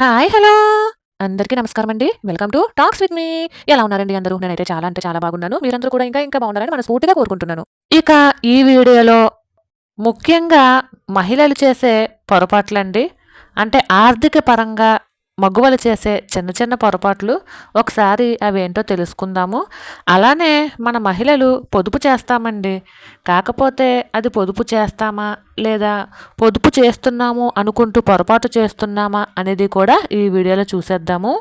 Hi hello. అందరికీ నమస్కారం అండి welcome to talks with me. ఎలా ఉన్నారండి అందరూ? నేనైతే చాలా అంటే చాలా బాగున్నాను. మీరందరూ కూడా ఇంకా ఇంకా బాగున్నారని మనస్ఫూర్తిగా కోరుకుంటున్నాను. ఇక ఈ వీడియోలో ముఖ్యంగా మహిళలు చేసే పొరపాట్లండి. అంటే ఆర్థిక పరంగా మగువలు చేసే చిన్న చిన్న పొరపాట్లు ఒకసారి అవేంటో తెలుసుకుందాము. అలానే మన మహిళలు పొదుపు చేస్తామండి. కాకపోతే అది పొదుపు చేస్తామా? లేదా పొదుపు చేస్తున్నాము అనుకుంటూ పొరపాటు చేస్తున్నామా అనేది కూడా ఈ వీడియోలో చూసేద్దాము.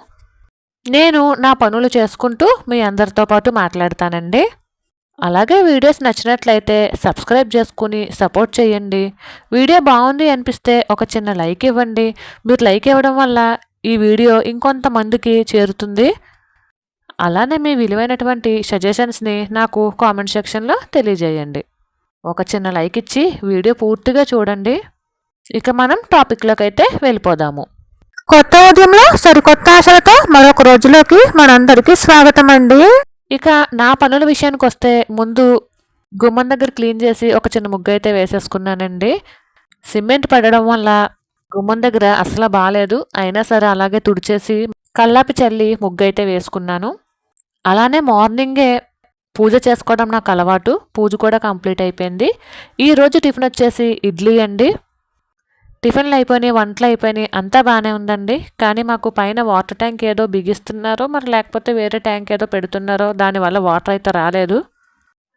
నేను నా పనులు చేసుకుంటూ మీ అందరితో పాటు మాట్లాడతానండి. అలాగే వీడియోస్ నచ్చినట్లయితే సబ్స్క్రైబ్ చేసుకుని సపోర్ట్ చేయండి. వీడియో బాగుంది అనిపిస్తే ఒక చిన్న లైక్ ఇవ్వండి. మీరు లైక్ ఇవ్వడం వల్ల ఈ వీడియో ఇంకొంతమందికి చేరుతుంది. అలానే మీ విలువైనటువంటి సజెషన్స్ని నాకు కామెంట్ సెక్షన్లో తెలియజేయండి. ఒక చిన్న లైక్ ఇచ్చి వీడియో పూర్తిగా చూడండి. ఇక మనం టాపిక్లోకి అయితే వెళ్ళిపోదాము. కొత్త ఉదయంలో సరికొత్త ఆశలతో మరొక రోజులోకి మనందరికీ స్వాగతం అండి ఇక నా పనుల విషయానికి వస్తే ముందు గుమ్మం దగ్గర క్లీన్ చేసి ఒక చిన్న ముగ్గు అయితే వేసేసుకున్నానండి. సిమెంట్ పడడం వల్ల గుమ్మం దగ్గర అసలు బాగాలేదు అయినా సరే అలాగే తుడిచేసి కల్లాపి చల్లి ముగ్గు అయితే వేసుకున్నాను. అలానే మార్నింగే పూజ చేసుకోవడం నాకు అలవాటు. పూజ కూడా కంప్లీట్ అయిపోయింది. ఈరోజు టిఫిన్ వచ్చేసి ఇడ్లీ అండి. టిఫిన్లు అయిపోయినాయి వంటలు అయిపోయినాయి. అంతా బాగానే ఉందండి. కానీ మాకు పైన వాటర్ ట్యాంక్ ఏదో బిగిస్తున్నారో మరి లేకపోతే వేరే ట్యాంక్ ఏదో పెడుతున్నారో దానివల్ల వాటర్ అయితే రాలేదు.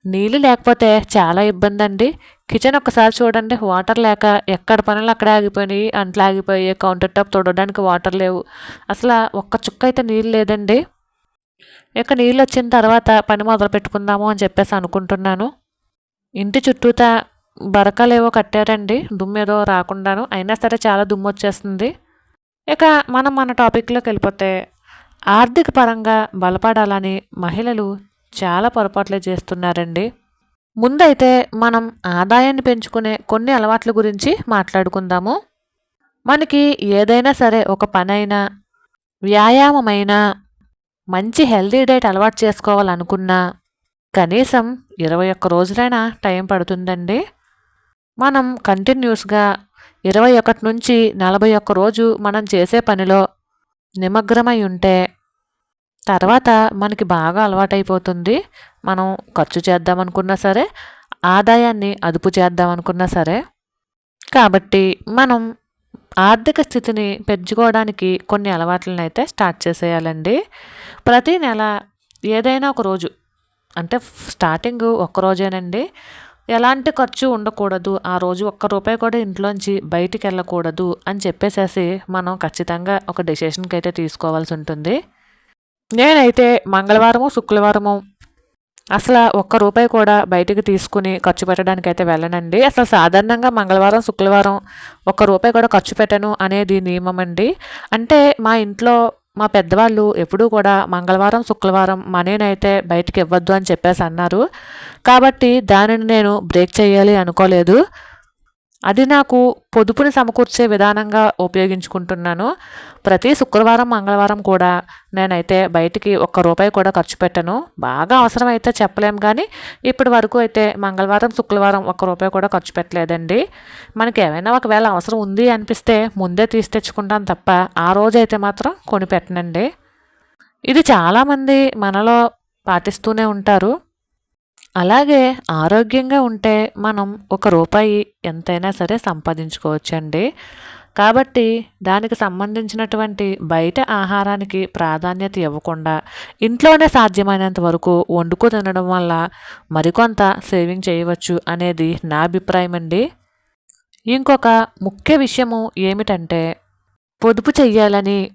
నీళ్ళు లేకపోతే చాలా ఇబ్బంది అండి కిచెన్ ఒకసారి చూడండి వాటర్ లేక ఎక్కడ పనులు అక్కడే ఆగిపోయినాయి అంట్లు ఆగిపోయి కౌంటర్ టాప్ తొడడానికి వాటర్ లేవు. అసలు ఒక్క చుక్క అయితే నీళ్ళు లేదండి. ఇక నీళ్ళు వచ్చిన తర్వాత పని మొదలు పెట్టుకుందాము అని చెప్పేసి అనుకుంటున్నాను. ఇంటి చుట్టూతా బరకలేవో కట్టారండి దుమ్ము ఏదో రాకుండాను. అయినా సరే చాలా దుమ్ము వచ్చేస్తుంది. ఇక మనం మన టాపిక్లోకి వెళ్ళిపోతే ఆర్థిక పరంగా బలపడాలని మహిళలు చాలా పొరపాట్లే చేస్తున్నారండి. ముందైతే మనం ఆదాయాన్ని పెంచుకునే కొన్ని అలవాట్ల గురించి మాట్లాడుకుందాము. మనకి ఏదైనా సరే ఒక పనైనా వ్యాయామమైనా మంచి హెల్తీ డైట్ అలవాటు చేసుకోవాలనుకున్నా కనీసం ఇరవై ఒక్క రోజులైనా టైం పడుతుందండి. మనం కంటిన్యూస్గా ఇరవై ఒకటి నుంచి నలభై ఒక్క రోజు మనం చేసే పనిలో నిమగ్నమై ఉంటే తర్వాత మనకి బాగా అలవాటైపోతుంది. మనం ఖర్చు చేద్దామనుకున్నా సరే ఆదాయాన్ని అదుపు చేద్దామనుకున్నా సరే. కాబట్టి మనం ఆర్థిక స్థితిని పెంచుకోవడానికి కొన్ని అలవాట్లను అయితే స్టార్ట్ చేసేయాలండి. ప్రతి నెల ఏదైనా ఒక రోజు అంటే స్టార్టింగ్ ఒక్క రోజేనండి. ఎలాంటి ఖర్చు ఉండకూడదు ఆ రోజు ఒక్క రూపాయి కూడా ఇంట్లోంచి బయటికి వెళ్ళకూడదు అని చెప్పేసేసి మనం ఖచ్చితంగా ఒక డెసిషన్కి అయితే తీసుకోవాల్సి ఉంటుంది నేనైతే మంగళవారము శుక్రవారము అసలు ఒక్క రూపాయి కూడా బయటికి తీసుకుని ఖర్చు పెట్టడానికి అయితే వెళ్ళనండి. అసలు సాధారణంగా మంగళవారం శుక్రవారం ఒక్క రూపాయి కూడా ఖర్చు పెట్టను అనేది నియమం అండి. అంటే మా ఇంట్లో మా పెద్దవాళ్ళు ఎప్పుడూ కూడా మంగళవారం శుక్రవారం మనీనైతే బయటికి ఇవ్వద్దు అని చెప్పేసి అన్నారు. కాబట్టి దానిని నేను బ్రేక్ చేయాలి అనుకోలేదు. అది నాకు పొదుపుని సమకూర్చే విధానంగా ఉపయోగించుకుంటున్నాను. ప్రతి శుక్రవారం మంగళవారం కూడా నేనైతే బయటికి ఒక్క రూపాయి కూడా ఖర్చు పెట్టను. బాగా అవసరమైతే చెప్పలేం కానీ ఇప్పటి వరకు అయితే మంగళవారం శుక్రవారం ఒక్క రూపాయి కూడా ఖర్చు పెట్టలేదండి. మనకి ఏమైనా ఒకవేళ అవసరం ఉంది అనిపిస్తే ముందే తీసి తెచ్చుకుంటాను తప్ప ఆ రోజైతే మాత్రం కొనిపెట్టనండి ఇది చాలామంది మనలో పాటిస్తూనే ఉంటారు. అలాగే ఆరోగ్యంగా ఉంటే మనం ఒక రూపాయి ఎంతైనా సరే సంపాదించుకోవచ్చండి. కాబట్టి దానికి సంబంధించినటువంటి బయట ఆహారానికి ప్రాధాన్యత ఇవ్వకుండా ఇంట్లోనే సాధ్యమైనంత వరకు వండుకు తినడం వల్ల మరికొంత సేవింగ్ చేయవచ్చు అనేది నా అభిప్రాయం అండి. ఇంకొక ముఖ్య విషయము ఏమిటంటే పొదుపు చెయ్యాలని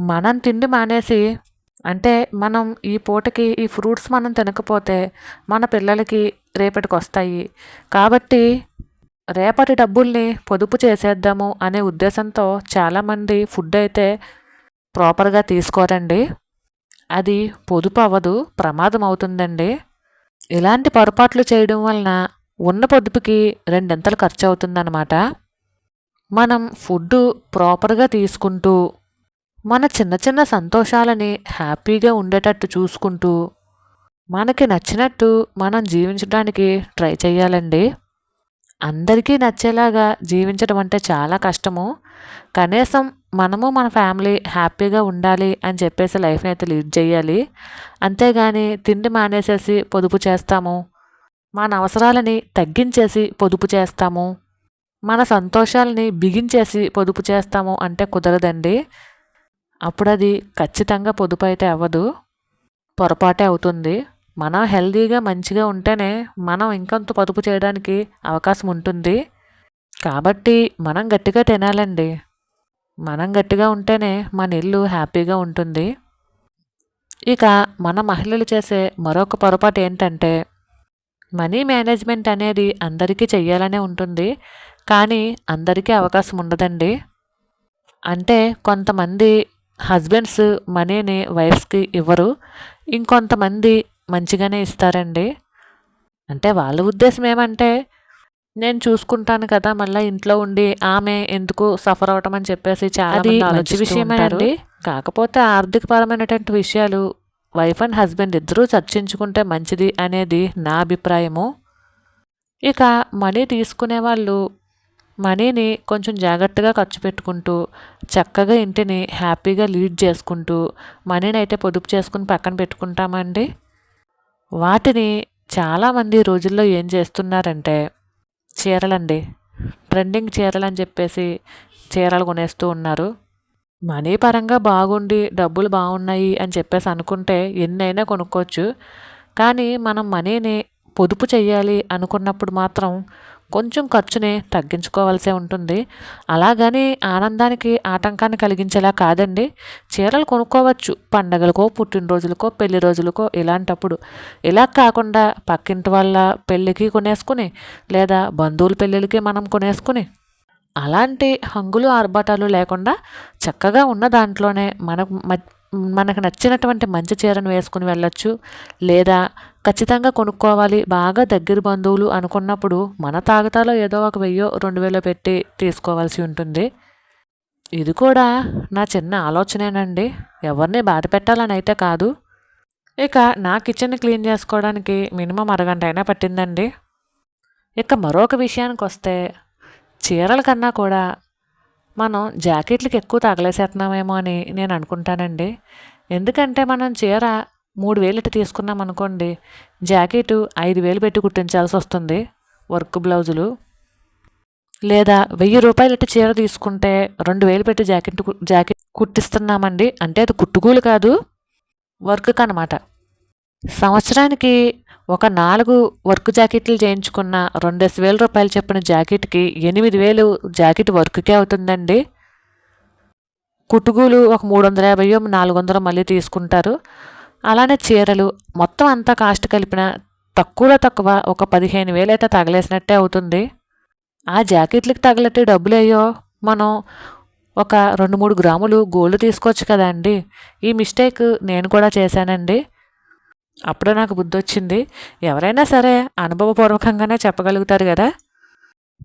మనం తిండి మానేసి అంటే మనం ఈ పూటకి ఈ ఫ్రూట్స్ మనం తినకపోతే మన పిల్లలకి రేపటికి వస్తాయి కాబట్టి రేపటి డబ్బుల్ని పొదుపు చేసేద్దాము అనే ఉద్దేశంతో చాలామంది ఫుడ్ అయితే ప్రాపర్గా తీసుకోరండి. అది పొదుపు అవ్వదు ప్రమాదం అవుతుందండి. ఇలాంటి పొరపాట్లు చేయడం వలన ఉన్న పొదుపుకి రెండింతలు ఖర్చు అవుతుందన్నమాట మనం ఫుడ్ ప్రాపర్గా తీసుకుంటూ మన చిన్న చిన్న సంతోషాలని హ్యాపీగా ఉండేటట్టు చూసుకుంటూ మనకి నచ్చినట్టు మనం జీవించడానికి ట్రై చేయాలండి. అందరికీ నచ్చేలాగా జీవించడం అంటే చాలా కష్టము. కనీసం మనము మన ఫ్యామిలీ హ్యాపీగా ఉండాలి అని చెప్పేసి లైఫ్ని అయితే లీడ్ చేయాలి. అంతేగాని తిండి మానేసేసి పొదుపు చేస్తాము. మన అవసరాలని తగ్గించేసి పొదుపు చేస్తాము. మన సంతోషాలని బిగించేసి పొదుపు చేస్తాము అంటే కుదరదండి. అప్పుడు అది ఖచ్చితంగా పొదుపు అయితే అవ్వదు. పొరపాటే అవుతుంది. మనం హెల్తీగా మంచిగా ఉంటేనే మనం ఇంకొంత పొదుపు చేయడానికి అవకాశం ఉంటుంది. కాబట్టి మనం గట్టిగా తినాలండి. మనం గట్టిగా ఉంటేనే మన ఇల్లు హ్యాపీగా ఉంటుంది. ఇక మన మహిళలు చేసే మరొక పొరపాటు ఏంటంటే మనీ మేనేజ్మెంట్ అనేది అందరికీ చెయ్యాలనే ఉంటుంది. కానీ అందరికీ అవకాశం ఉండదండి. అంటే కొంతమంది హస్బెండ్స్ మనీని వైఫ్స్కి ఇవ్వరు. ఇంకొంతమంది మంచిగానే ఇస్తారండి. అంటే వాళ్ళ ఉద్దేశం ఏమంటే నేను చూసుకుంటాను కదా మళ్ళీ ఇంట్లో ఉండి ఆమె ఎందుకు సఫర్ అవటం అని చెప్పేసి చాలా మంచి విషయమేనండి. కాకపోతే ఆర్థికపరమైనటువంటి విషయాలు వైఫ్ అండ్ హస్బెండ్ ఇద్దరూ చర్చించుకుంటే మంచిది అనేది నా అభిప్రాయము. ఇక మనీ తీసుకునే వాళ్ళు మనీని కొంచెం జాగ్రత్తగా ఖర్చు పెట్టుకుంటూ చక్కగా ఇంటిని హ్యాపీగా లీడ్ చేసుకుంటూ మనీని అయితే పొదుపు చేసుకుని పక్కన పెట్టుకుంటామండి. వాటిని చాలామంది రోజుల్లో ఏం చేస్తున్నారంటే చీరలండి. ట్రెండింగ్ చీరలు అని చెప్పేసి చీరలు కొనేస్తూ ఉన్నారు. మనీ పరంగా బాగుండి డబ్బులు బాగున్నాయి అని చెప్పేసి అనుకుంటే ఎన్నైనా కొనుక్కోవచ్చు. కానీ మనం మనీని పొదుపు చేయాలి అనుకున్నప్పుడు మాత్రం కొంచెం ఖర్చుని తగ్గించుకోవాల్సే ఉంటుంది. అలాగని ఆనందానికి ఆటంకాన్ని కలిగించేలా కాదండి. చీరలు కొనుక్కోవచ్చు. పండగలకో పుట్టినరోజులకో పెళ్ళి రోజులకో ఇలాంటప్పుడు. ఇలా కాకుండా పక్కింటి వాళ్ళ పెళ్ళికి కొనేసుకుని లేదా బంధువుల పెళ్ళిళ్ళకి మనం కొనేసుకుని. అలాంటి హంగులు ఆర్భాటాలు లేకుండా చక్కగా ఉన్న దాంట్లోనే మనకు మ- మనకు నచ్చినటువంటి మంచి చీరను వేసుకుని వెళ్ళొచ్చు. లేదా ఖచ్చితంగా కొనుక్కోవాలి. బాగా దగ్గర బంధువులు అనుకున్నప్పుడు మన తాగతాలో ఏదో ఒక వెయ్యో రెండు వేలో పెట్టి తీసుకోవాల్సి ఉంటుంది. ఇది కూడా నా చిన్న ఆలోచనేనండి. ఎవరిని బాధ పెట్టాలని అయితే కాదు. ఇక నా కిచెన్ క్లీన్ చేసుకోవడానికి మినిమం అరగంట అయినా పట్టిందండి. ఇక మరొక విషయానికి వస్తే చీరల కన్నా కూడా మనం జాకెట్లకి ఎక్కువ తగలేసేస్తున్నామేమో అని నేను అనుకుంటానండి. ఎందుకంటే మనం చీర మూడు వేలు ఇటు తీసుకున్నాం అనుకోండి జాకెట్ ఐదు వేలు పెట్టి కుట్టించాల్సి వస్తుంది వర్క్ బ్లౌజులు. లేదా వెయ్యి రూపాయలు ఇటు చీర తీసుకుంటే రెండు వేలు పెట్టి జాకెట్ కు- జాకెట్ కుట్టిస్తున్నామండి. అంటే అది కుట్టుకూలు కాదు వర్క్ అనమాట సంవత్సరానికి ఒక నాలుగు వర్క్ జాకెట్లు చేయించుకున్న రెండేసి వేల రూపాయలు చెప్పిన జాకెట్కి ఎనిమిది వేలు జాకెట్ వర్క్కే అవుతుందండి. కుటుగులు ఒక మూడు వందల యాభై నాలుగు వందలు మళ్ళీ తీసుకుంటారు. అలానే చీరలు మొత్తం అంతా కాస్ట్ కలిపిన తక్కువలో తక్కువ ఒక పదిహేను వేలు అయితే తగలేసినట్టే అవుతుంది. ఆ జాకెట్లకి తగలట్టే డబ్బులు అయ్యో మనం ఒక రెండు మూడు గ్రాములు గోల్డ్ తీసుకోవచ్చు కదండి. ఈ మిస్టేక్ నేను కూడా చేశానండి. అప్పుడే నాకు బుద్ధి వచ్చింది ఎవరైనా సరే అనుభవపూర్వకంగానే చెప్పగలుగుతారు కదా.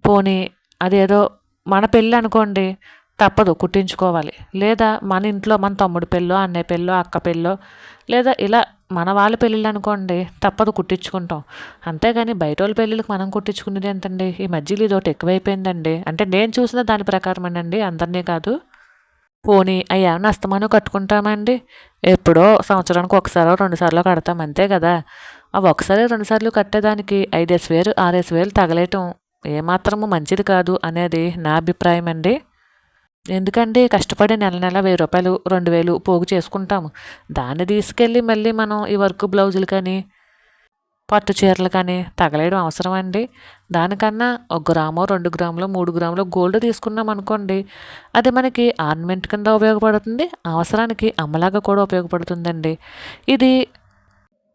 పోనీ అదేదో మన పెళ్ళి అనుకోండి తప్పదు కుట్టించుకోవాలి. లేదా మన ఇంట్లో మన తమ్ముడు పెళ్ళో అన్నయ్య పెళ్ళో అక్క పెళ్ళో లేదా ఇలా మన వాళ్ళ పెళ్ళిళ్ళు అనుకోండి తప్పదు కుట్టించుకుంటాం. అంతేగాని బయట వాళ్ళ పెళ్ళిళ్ళకి మనం కుట్టించుకునేది ఎంతండి? ఈ మధ్యలో ఇదొకటి ఎక్కువైపోయిందండి. అంటే నేను చూసిన దాని ప్రకారమేనండి అందరినీ కాదు. పోనీ అవి ఏమన్నా అస్తమానం కట్టుకుంటామండి. ఎప్పుడో సంవత్సరానికి ఒకసారో రెండుసార్లు కడతాం అంతే కదా. అవి ఒకసారి రెండుసార్లు కట్టేదానికి ఐదేసి వేలు ఆరేసి వేలు తగలేయటం ఏమాత్రము మంచిది కాదు అనేది నా అభిప్రాయం అండి. ఎందుకంటే కష్టపడి నెల నెల వెయ్యి రూపాయలు రెండు వేలు పోగు చేసుకుంటాము. దాన్ని తీసుకెళ్ళి మళ్ళీ మనం ఈ వర్క్ బ్లౌజులు కానీ పట్టు చీరలు కానీ తగలేయడం అవసరం అండి దానికన్నా ఒక గ్రామో రెండు గ్రాములు మూడు గ్రాములు గోల్డ్ తీసుకున్నాం అనుకోండి అది మనకి ఆర్నమెంట్ కింద ఉపయోగపడుతుంది అవసరానికి అమ్మలాగా కూడా ఉపయోగపడుతుందండి. ఇది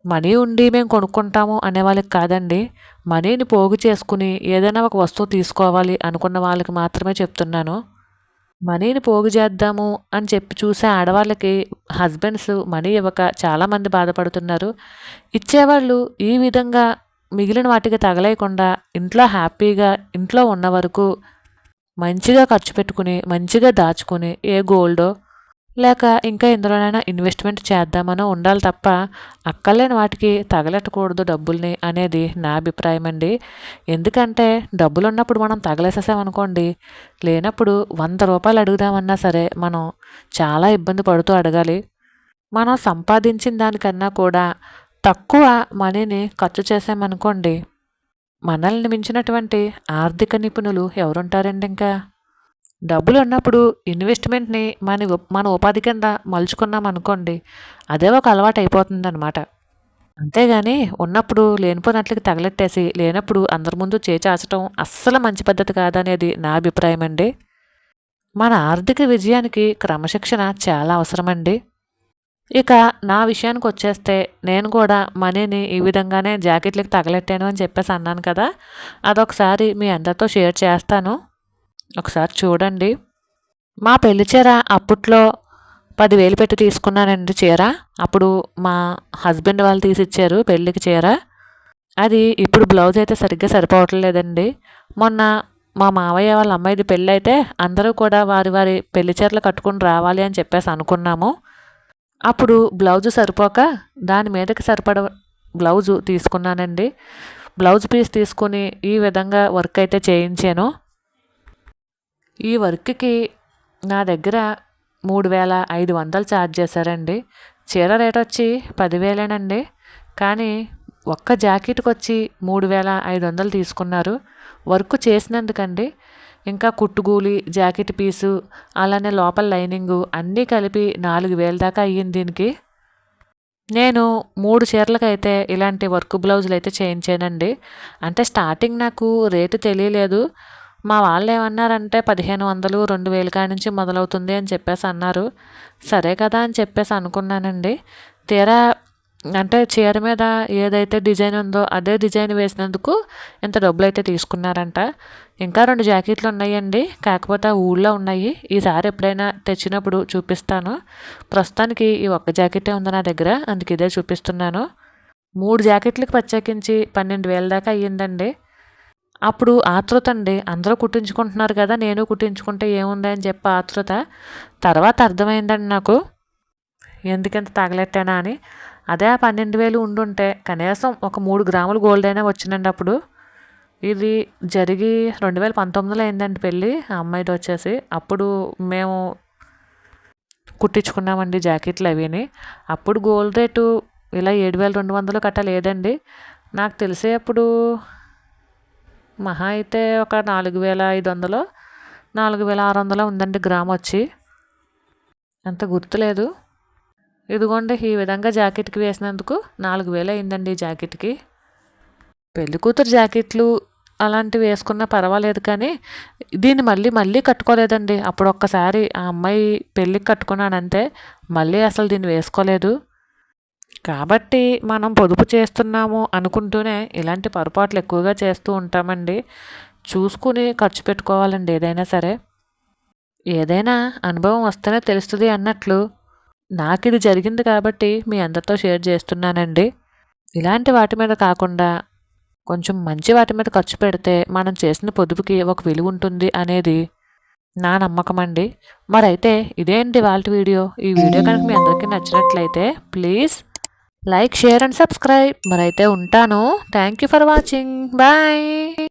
మనీ ఉండి మేము కొనుక్కుంటాము అనే వాళ్ళకి కాదండి మనీని పోగు చేసుకుని ఏదైనా ఒక వస్తువు తీసుకోవాలి అనుకున్న వాళ్ళకి మాత్రమే చెప్తున్నాను. మనీని పోగు చేద్దాము అని చెప్పి చూసే ఆడవాళ్ళకి హస్బెండ్స్ మనీ ఇవ్వక చాలామంది బాధపడుతున్నారు. ఇచ్చేవాళ్ళు ఈ విధంగా మిగిలిన వాటికి తగలేయకుండా ఇంట్లో హ్యాపీగా ఇంట్లో ఉన్న వరకు మంచిగా ఖర్చు పెట్టుకుని మంచిగా దాచుకుని ఏ గోల్డో లేక ఇంకా ఎందులోనైనా ఇన్వెస్ట్మెంట్ చేద్దామనో ఉండాలి తప్ప అక్కర్లేని వాటికి తగలెట్టకూడదు డబ్బుల్ని అనేది నా అభిప్రాయం అండి. ఎందుకంటే డబ్బులు ఉన్నప్పుడు మనం తగలేసేసామనుకోండి లేనప్పుడు వంద రూపాయలు అడుగుదామన్నా సరే మనం చాలా ఇబ్బంది పడుతూ అడగాలి. మనం సంపాదించిన దానికన్నా కూడా తక్కువ మనీని ఖర్చు చేసామనుకోండి మనల్ని మించినటువంటి ఆర్థిక నిపుణులు ఎవరుంటారండి ఇంకా? డబ్బులు ఉన్నప్పుడు ఇన్వెస్ట్మెంట్ని మన ఉప్- మన ఉపాధి కింద మలుచుకున్నాం అనుకోండి అదే ఒక అలవాటు అయిపోతుంది అనమాట అంతేగాని ఉన్నప్పుడు లేనిపోయినట్లకి తగలెట్టేసి లేనప్పుడు అందరి ముందు చేచాచటం అస్సలు మంచి పద్ధతి కాదనేది నా అభిప్రాయం అండి మన ఆర్థిక విజయానికి క్రమశిక్షణ చాలా అవసరమండి. ఇక నా విషయానికి వచ్చేస్తే నేను కూడా మనీని ఈ విధంగానే జాకెట్లకి తగలెట్టాను అని చెప్పేసి అన్నాను కదా అదొకసారి మీ అందరితో షేర్ చేస్తాను. ఒకసారి చూడండి. మా పెళ్ళి చీర అప్పట్లో పదివేలు పెట్టి తీసుకున్నానండి చీర. అప్పుడు మా హస్బెండ్ వాళ్ళు తీసిచ్చారు పెళ్ళికి చీర. అది ఇప్పుడు బ్లౌజ్ అయితే సరిగ్గా సరిపోవట్లేదండి. మొన్న మా మావయ్య వాళ్ళ అమ్మాయిది పెళ్ళి అయితే అందరూ కూడా వారి వారి పెళ్ళి చీరలు కట్టుకుని రావాలి అని చెప్పేసి అనుకున్నాము. అప్పుడు బ్లౌజు సరిపోక దాని మీదకి సరిపడ బ్లౌజు తీసుకున్నానండి. బ్లౌజ్ పీస్ తీసుకుని ఈ విధంగా వర్క్ అయితే చేయించాను. ఈ వర్క్కి నా దగ్గర మూడు వేల ఐదు వందలు ఛార్జ్ చేశారండి. చీర రేట్ వచ్చి పదివేలేనండి. కానీ ఒక్క జాకెట్కి వచ్చి మూడు వేల ఐదు వందలు తీసుకున్నారు. వర్క్ చేసినందుకండి. ఇంకా కుట్టుగూలి జాకెట్ పీసు అలానే లోపల లైనింగు అన్నీ కలిపి నాలుగు వేల దాకా అయ్యింది దీనికి. నేను మూడు చీరలకైతే ఇలాంటి వర్క్ బ్లౌజులు అయితే చేయించానండి. అంటే స్టార్టింగ్ నాకు రేటు తెలియలేదు. మా వాళ్ళు ఏమన్నారంటే పదిహేను వందలు రెండు వేల కాడి నుంచి మొదలవుతుంది అని చెప్పేసి అన్నారు. సరే కదా అని చెప్పేసి అనుకున్నానండి. తీరా అంటే చీర మీద ఏదైతే డిజైన్ ఉందో అదే డిజైన్ వేసినందుకు ఇంత డబ్బులు అయితే తీసుకున్నారంట. ఇంకా రెండు జాకెట్లు ఉన్నాయండి. కాకపోతే ఆ ఊళ్ళో ఉన్నాయి. ఈసారి ఎప్పుడైనా తెచ్చినప్పుడు చూపిస్తాను. ప్రస్తుతానికి ఈ ఒక్క జాకెటే ఉంది నా దగ్గర. అందుకు ఇదే చూపిస్తున్నాను. మూడు జాకెట్లకు ప్రత్యేకించి పన్నెండు వేల దాకా అయ్యిందండి. అప్పుడు ఆతృత అండి. అందరూ కుట్టించుకుంటున్నారు కదా నేను కుట్టించుకుంటే ఏముంది అని చెప్పి ఆతృత. తర్వాత అర్థమైందండి నాకు. ఎందుకంత తగలెట్టానా అని. అదే ఆ పన్నెండు వేలు ఉండుంటే కనీసం ఒక మూడు గ్రాములు గోల్డ్ అయినా వచ్చిందండి అప్పుడు. ఇది జరిగి రెండు వేల పంతొమ్మిదిలో అయిందండి పెళ్ళి ఆ అమ్మాయిది వచ్చేసి. అప్పుడు మేము కుట్టించుకున్నామండి జాకెట్లు అవిని. అప్పుడు గోల్డ్ రేటు ఇలా ఏడు వేల రెండు వందలు కట్ట లేదండి. నాకు తెలిసే అప్పుడు మహా అయితే ఒక నాలుగు వేల ఐదు వందలు నాలుగు వేల ఆరు వందలు ఉందండి గ్రామ్ వచ్చి. అంత గుర్తులేదు ఇదిగోండి ఈ విధంగా జాకెట్కి వేసినందుకు నాలుగు వేలు అయిందండి జాకెట్కి. పెళ్ళి కూతురు జాకెట్లు అలాంటివి వేసుకున్నా పర్వాలేదు కానీ దీన్ని మళ్ళీ మళ్ళీ కట్టుకోలేదండి. అప్పుడు ఒక్కసారి ఆ అమ్మాయి పెళ్ళికి కట్టుకున్నాను అంతే మళ్ళీ అసలు దీన్ని వేసుకోలేదు. కాబట్టి మనం పొదుపు చేస్తున్నాము అనుకుంటూనే ఇలాంటి పొరపాట్లు ఎక్కువగా చేస్తూ ఉంటామండి. చూసుకుని ఖర్చు పెట్టుకోవాలండి ఏదైనా సరే. ఏదైనా అనుభవం వస్తేనే తెలుస్తుంది అన్నట్లు నాకు ఇది జరిగింది కాబట్టి మీ అందరితో షేర్ చేస్తున్నానండి. ఇలాంటి వాటి మీద కాకుండా కొంచెం మంచి వాటి మీద ఖర్చు పెడితే మనం చేసిన పొదుపుకి ఒక విలువ ఉంటుంది అనేది నా నమ్మకం అండి. మరైతే ఇదే అండి వాళ్ళ వీడియో. ఈ వీడియో కనుక మీ అందరికీ నచ్చినట్లయితే please like share and subscribe. మరైతే ఉంటాను. Thank you for watching bye